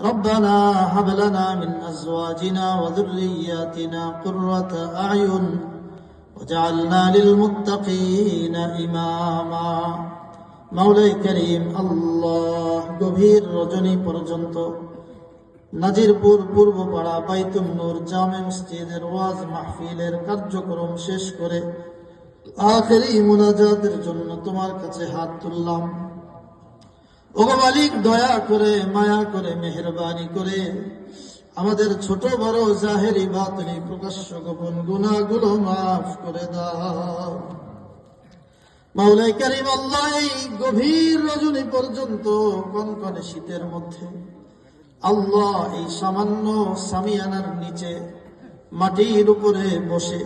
ربنا هب لنا من أزواجنا وذرياتنا قرة أعين وجعلنا للمتقين إماما মাওলাই করিম আল্লাহ গভীর রজনী পর্যন্ত নাজিরপুর পূর্বপাড়া বাইতুল নূর জামে মসজিদের ওয়াজ মাহফিলের কার্যক্রম শেষ করে আখেরি মুনাজাতের জন্য তোমার কাছে হাত তুললাম ওগো মালিক, দয়া করে, মায়া করে, মেহরবানি করে। আমাদের ছোট বড় জাহেরি বাতনি প্রকাশ্য গোপন গুণাগুলো মাফ করে দাও। আল্লাহ এই গভীর রজনী পর্যন্ত কনকনে শীতের মধ্যে আল্লাহ এই সামান্য সামিয়ানার নিচে মাটির উপরে বসে,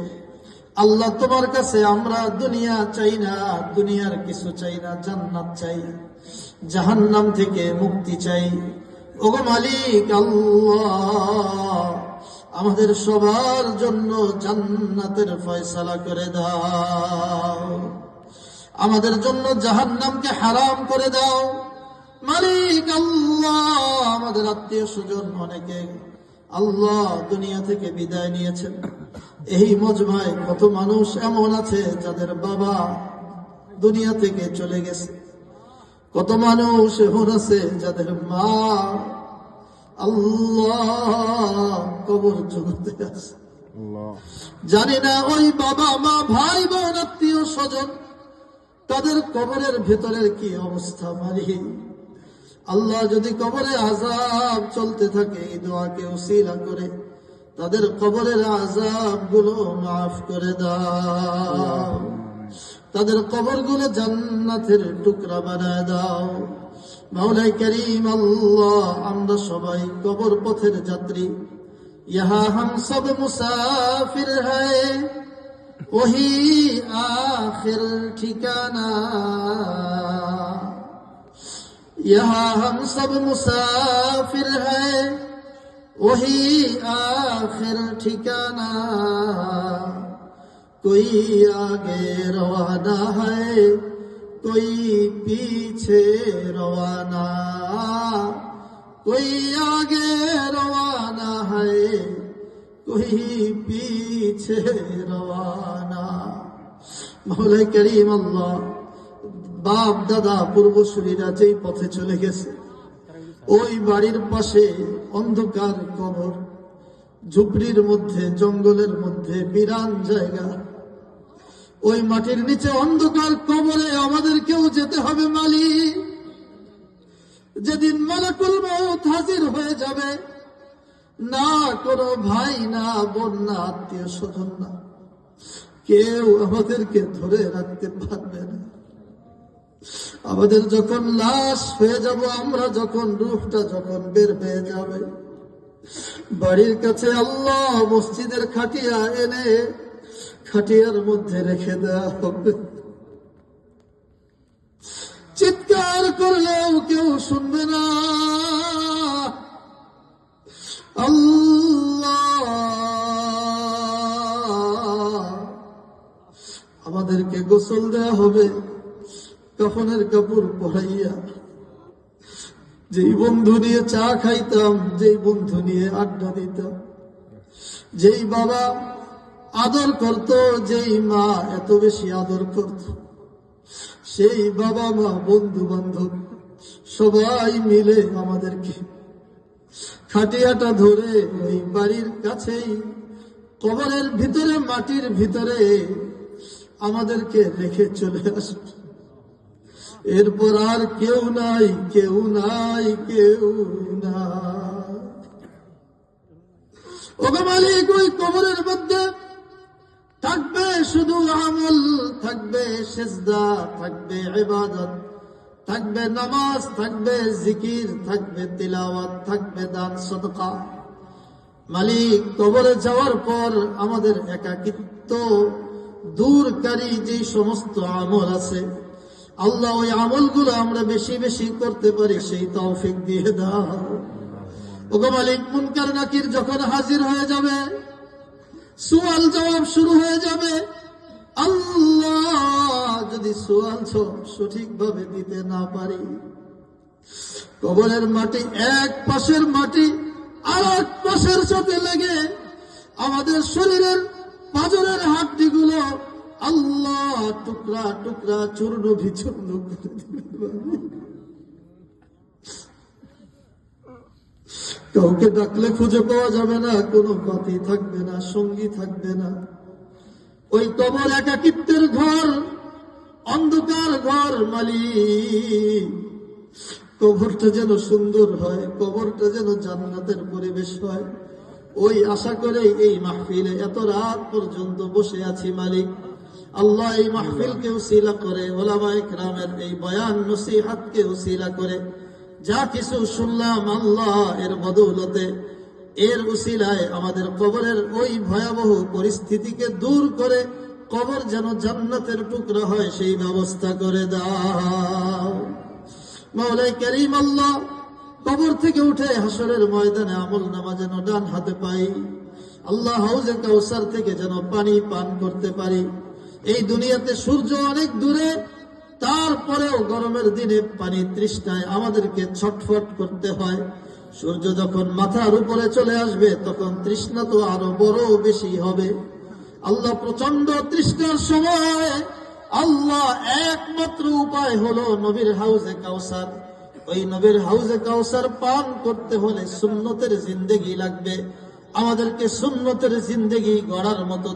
আল্লাহ তোমার কাছে আমরা দুনিয়া চাই না, দুনিয়ার কিছু চাই না, জান্নাত চাই। জাহান্নাম থেকে মুক্তি চাই। ওগো মালিক আল্লাহ, আমাদের সবার জন্য জান্নাতের ফয়সালা করে দাও। আমাদের জন্য জাহান্নামকে হারাম করে দাও। মালিক আল্লাহ, আমাদের আত্মীয় স্বজন অনেকে আল্লাহ দুনিয়া থেকে বিদায় নিয়েছেন। এই মজমায় কত মানুষ এমন আছে যাদের বাবা দুনিয়া থেকে চলে গেছে। কত মানুষ এমন আছে যাদের মা আল্লাহ কবর জগতে আছে। জানি না ওই বাবা মা ভাই বোন আত্মীয় স্বজন তাদের কবরের ভেতরের কি অবস্থা মারি আল্লাহ যদি কবরে আজাব চলতে থাকে এই দোয়াকে উসিলা করে তাদের কবরের আজাবগুলো মাফ করে দাও। তাদের কবরগুলো জান্নাতের টুকরা বানায় দাও। মাওলাই করিম, আল্লাহ, আমরা সবাই কবর পথের যাত্রী। ইহা হাম সব মুসাফির হায়, ওহি আখির ঠিকানা। ইহা হাম সব মুসাফির হায়, ওহি আখের ঠিকানা। कोई आगे रवाना है कोई पीछे रवाना कोई आगे रवाना है कोई पीछे रवाना মৌলাই করিম আল্লাহ বাপ দাদা পূর্বসূরীরা যেই পথে চলে গেছে ওই বাড়ির পাশে অন্ধকার কবর ঝুপড়ির মধ্যে জঙ্গলের মধ্যে বিরান জায়গা ওই মাটির নিচে অন্ধকার কবরে আমাদেরকেও যেতে হবে, মালিক। যেদিন মালাকুল মৌত হাজির হয়ে যাবে, না কোনো ভাই, না বোন, না আত্মীয় স্বজন না। কেউ আমাদেরকে ধরে রাখতে পারবে না। আমাদের যখন লাশ হয়ে যাব, আমরা যখন রুহটা যখন বের হয়ে যাবে, বাড়ির কাছে আল্লাহ মসজিদের খাটিয়া এনে খাটিয়ার মধ্যে রেখে দেওয়া হবে চিৎকার করলেও কেউ শুনবে না। আমাদেরকে গোসল দেওয়া হবে। কফনের কাপড় পরাইয়া। যেই বন্ধু নিয়ে চা খাইতাম, যেই বন্ধু নিয়ে আড্ডা দিতাম, যেই বাবা আদর করত, যেই মা এত বেশি আদর করত। সেই বাবা মা বন্ধু বান্ধব সবাই মিলে আমাদেরকে খাটিয়াটা ধরে ওই বাড়ির কাছেই, কবরের ভিতরে, মাটির ভিতরে আমাদেরকে রেখে চলে আসবে এরপর আর কেউ নাই কেউ নাই কেউ নাই। ওগো মালিক, ওই কবরের মধ্যে আমল থাকবে, সেজদা থাকবে, ইবাদত থাকবে, নামাজ থাকবে, জিকির থাকবে, তিলাওয়াত থাকবে, দান, সদকা। মালিক কবরে যাওয়ার পর আমাদের একাকিত্ব দূরকারী যে সমস্ত আমল আছে, আল্লাহ ওই আমলগুলো আমরা বেশি বেশি করতে পারি, সেই তৌফিক দিয়ে দাও। ওগো মালিক, মুনকার নাকির যখন হাজির হয়ে যাবে, সুয়াল জবাব শুরু হয়ে যাবে আল্লাহ যদি সোয়াল সঠিক ভাবে দিতে না পারি, কবরের মাটি এক পাশের মাটি আর এক পাশের সাথে লেগে আমাদের শরীরের পাজরের হাড্ডিগুলো আল্লাহ টুকরা টুকরা চূর্ণ বিচূর্ণ করে কাউকে ডাকলে খুঁজে পাওয়া যাবে না, কোনো পাতি থাকবে না, সঙ্গী থাকবে না। ওই কবর একাকিত্বের ঘর, অন্ধকার ঘর মালিক। কবরটা যেন সুন্দর হয়, কবরটা যেন জান্নাতের পরিবেশ হয়। ওই আশা করে এই মাহফিলে এত রাত পর্যন্ত বসে আছি মালিক। আল্লাহ এই মাহফিলকে উসিলা করে, ওলামা ইকরামের এই বয়ান নসিহাতকে উসিলা করে। যা কিছু শুনলাম আল্লাহ এর বদৌলতে এর উসিলায় আমাদের কবরের ওই ভয়াবহ পরিস্থিতিকে দূর করে কবর যেন জান্নাতের টুকরা হয়, সেই ব্যবস্থা করে দাও। আল্লাহ কবর থেকে উঠে হাসরের ময়দানে আমল নামা যেন ডান হাতে পাই। আল্লাহ হাউজে কাউসার থেকে যেন পানি পান করতে পারি। এই দুনিয়াতে সূর্য অনেক দূরে, তারপরেও গরমের দিনে পানি তৃষ্ণায় আমাদেরকে ছটফট করতে হয়। সূর্য যখন মাথার উপরে চলে আসবে, তখন তৃষ্ণা তো আরও বড় বেশি হবে। আল্লাহ প্রচণ্ড তৃষ্ণার সময় আল্লাহ একমাত্র উপায় হলো নবীর হাউজে কাউসার। ওই নবীর হাউজে কাউসার পান করতে হলে সুন্নতের জিন্দেগি লাগবে। আমাদেরকে সুন্নতের জিন্দেগি গড়ার মতো